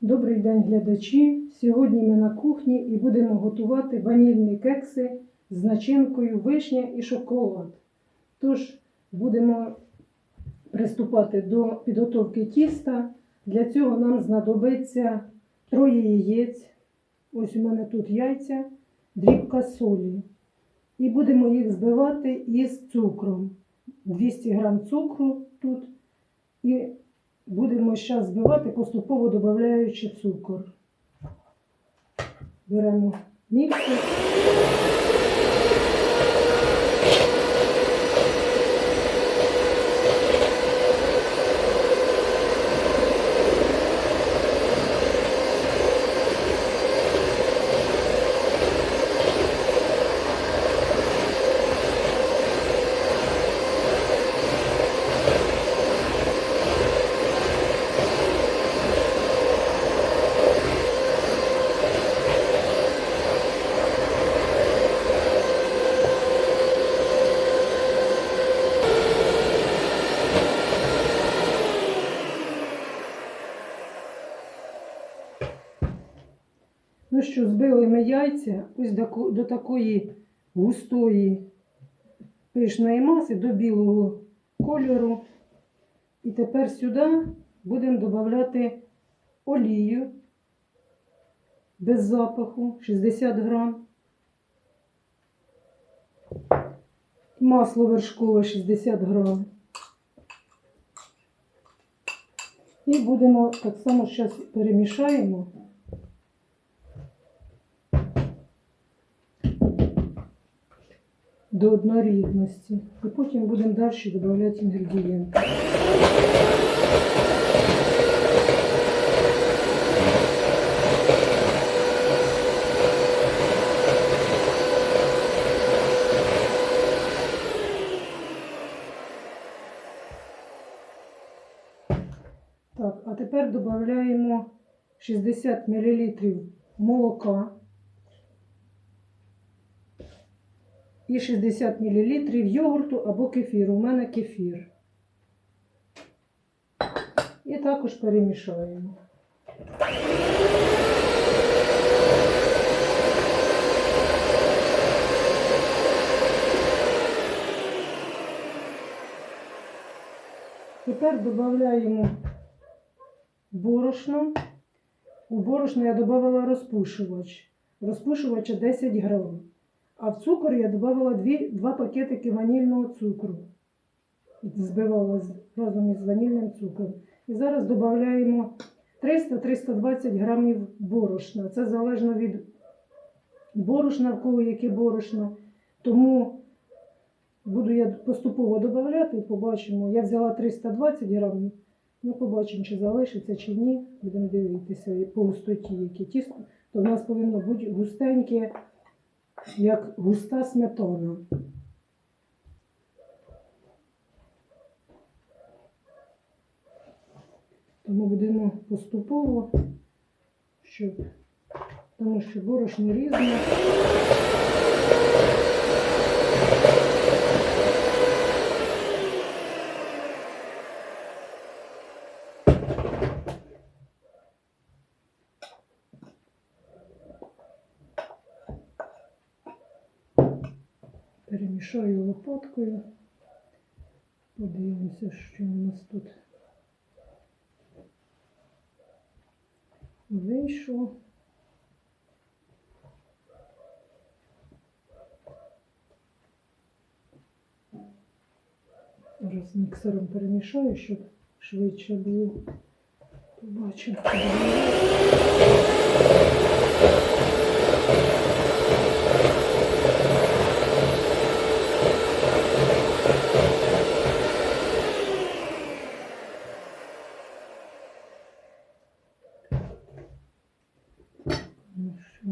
Добрий день, глядачі! Сьогодні ми на кухні і будемо готувати ванільні кекси з начинкою вишня і шоколад. Тож будемо приступати до підготовки тіста. Для цього нам знадобиться троє яєць. Ось у мене тут яйця, дрібка солі. І будемо їх збивати із цукром. 200 г цукру тут. І Будемо зараз збивати, поступово додаючи цукор. Беремо міксер. Ну що, збили ми яйця ось до, до такої густої пишної маси, до білого кольору. І тепер сюди будемо додавати олію без запаху 60 грам. Масло вершкове 60 грам. І будемо так само зараз перемішаємо. До однорідності. І потім будемо далі додавати інгредієнти. А тепер додаємо 60 мл молока. І 60 мл йогурту або кефіру. У мене кефір. І також перемішаємо. Тепер додаємо борошно. У борошно я додавала розпушувач. Розпушувача 10 грамів. А в цукор я додавала 2, 2 пакетики ванільного цукру. Збивала разом із ванільним цукром. І зараз додаємо 300-320 грамів борошна. Це залежно від борошна, в кого яке борошно. Тому буду я поступово додавати і побачимо. Я взяла 320 грамів. Ну, побачимо, чи залишиться, чи ні. Будемо дивитися по густоті, яке тісто. То в нас повинно бути густеньке як густа сметана. Тому будемо поступово, щоб, тому що борошно різне. Перемішаю лопаткою. Подивимося, що у нас тут вийшло. Зараз міксером перемішаю, щоб швидше було. Побачимо. Ну що,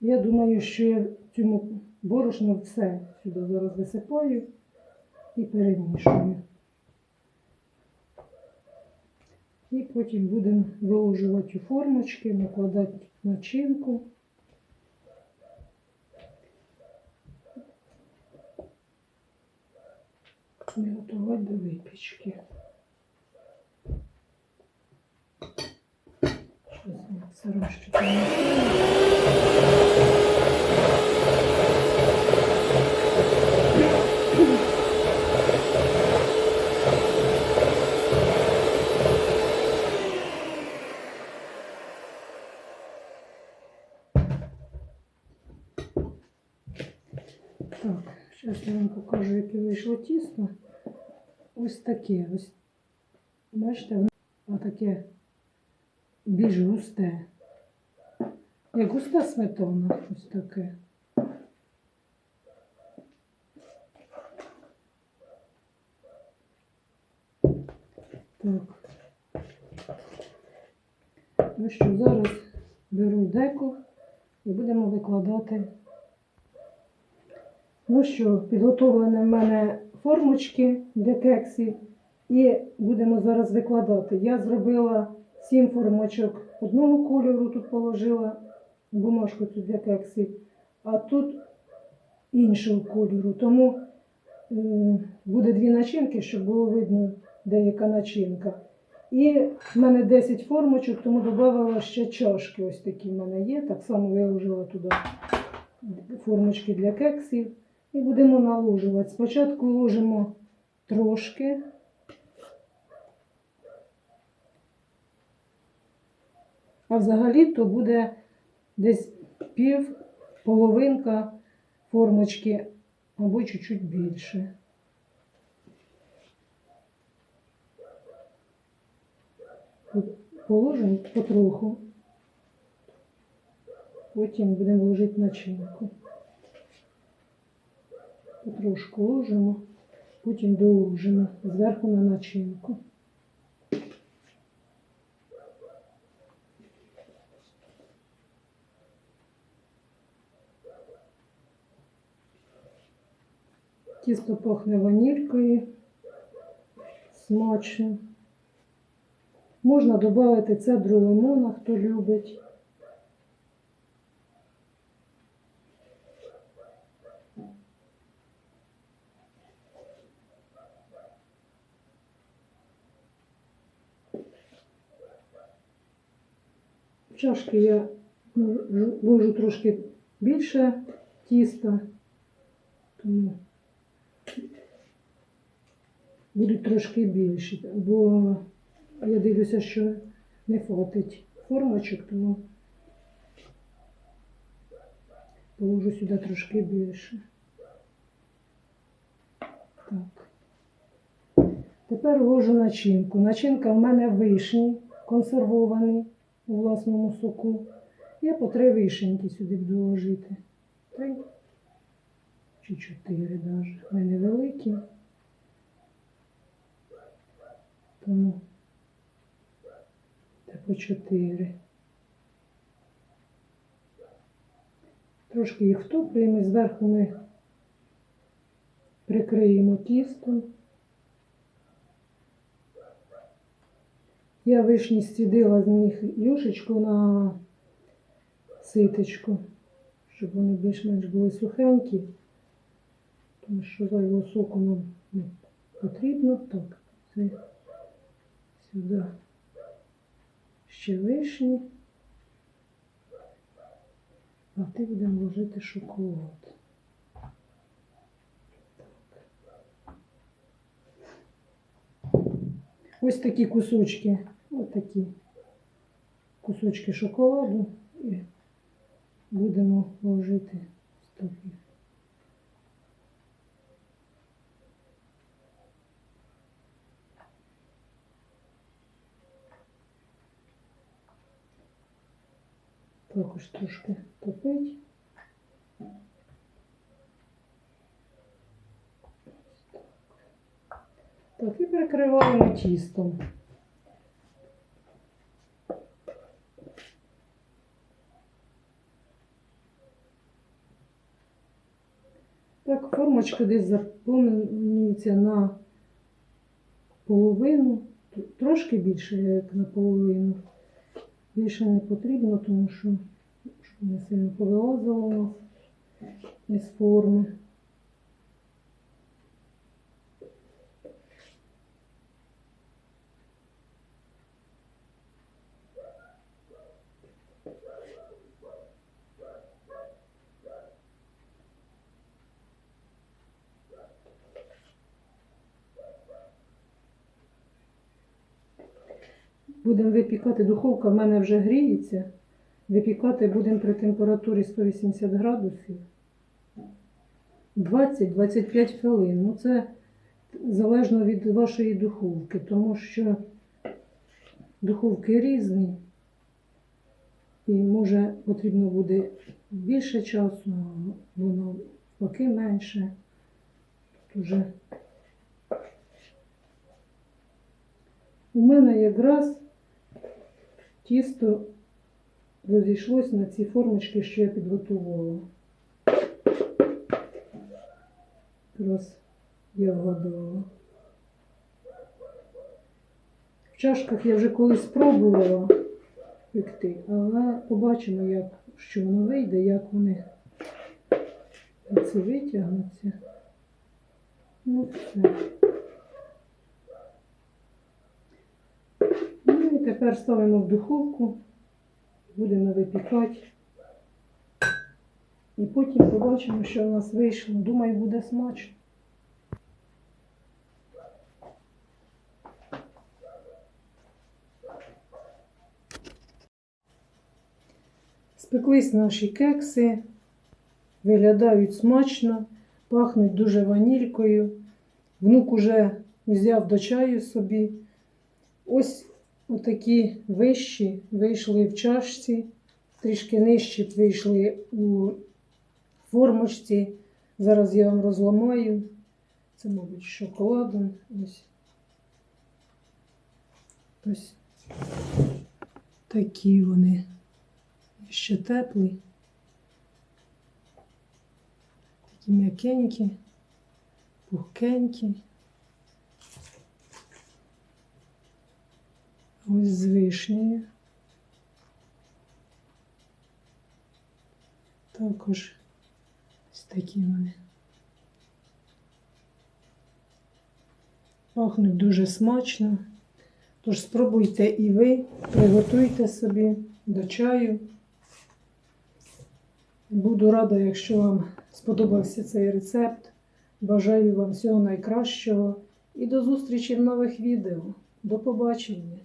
Я думаю, що я цьому борошно все сюди зараз висипаю і перемішую. І потім будемо виложувати у формочки, накладати начинку. І готувати до випічки. розчіпимо. Так, зараз я вам покажу, яке вийшло тісто. Ось таке. Ось. Бачите, воно отаке більш густе. Як густа сметана, ось таке. Так. Ну що, зараз беру деко і будемо викладати. Ну що, підготовлені в мене формочки для кексів. І будемо зараз викладати. Я зробила сім формочок одного кольору, тут положила бумажку цю для кексів, а тут іншого кольору. Тому е, буде дві начинки, щоб було видно, де яка начинка. І в мене 10 формочок, тому додавала ще чашки. Ось такі в мене є. Так само виложила туди формочки для кексів. І будемо наложувати. Спочатку ложимо трошки. А взагалі то буде десь пів, половинка формочки або чуть-чуть більше. Положимо потроху. Потім будемо ложити начинку. Потрошку ложимо, потім доложимо зверху на начинку. Тісто пахне ванількою, смачно. Можна додати цедру лимона, хто любить. В чашки я ложу- трошки більше тіста, тому будуть трошки більші, бо я дивлюся, що не хватить формочок, тому положу сюди трошки більше. Так. Тепер ложу начинку. Начинка в мене вишні консервовані у власному соку. Я по три вишеньки сюди буду ложити. Три чи чотири навіть. Вони невеликі. Тому та по чотири. Трошки їх втоплюємо і зверху ми прикриємо тістом. Я вишні стідила з них юшечку на ситочку, щоб вони більш-менш були сухенькі, тому що зайвого соку нам не потрібно. Так, це сюди ще вишні. А ти будемо ложити шоколад. Ось такі кусочки, ось такі кусочки шоколаду і будемо ложити стопі. Також трошки топить. Так, і перекриваємо тістом. Так, формочка десь заповнюється на половину, трошки більше, як на половину. Більше не потрібно, тому що не сильно повилазило у нас із форми. Будемо випікати, духовка в мене вже гріється. Випікати будемо при температурі 180 градусів. 20-25 хвилин. Ну, це залежно від вашої духовки, тому що духовки різні. І може потрібно буде більше часу, воно поки менше. Тут уже у мене якраз тісто розійшлось на ці формочки, що я підготувала. Якраз я вгадала. В чашках я вже колись спробувала пекти, але побачимо, як, що воно вийде, як вони це витягнуться. Ну, все. Ну і тепер ставимо в духовку, будемо випікати. І потім побачимо, що у нас вийшло. Думаю, буде смачно. Спеклись наші кекси, виглядають смачно, пахнуть дуже ванількою. Внук уже взяв до чаю собі. Ось отакі вищі вийшли в чашці, трішки нижчі вийшли у формочці. Зараз я вам розламаю. Це, мабуть, шоколадом. Ось. Ось такі вони ще теплі. Такі м'якенькі, пухкенькі. Ось з вишнею. Також ось такі вони. Пахнуть дуже смачно. Тож спробуйте і ви, приготуйте собі до чаю. Буду рада, якщо вам сподобався цей рецепт. Бажаю вам всього найкращого і до зустрічі в нових відео. До побачення!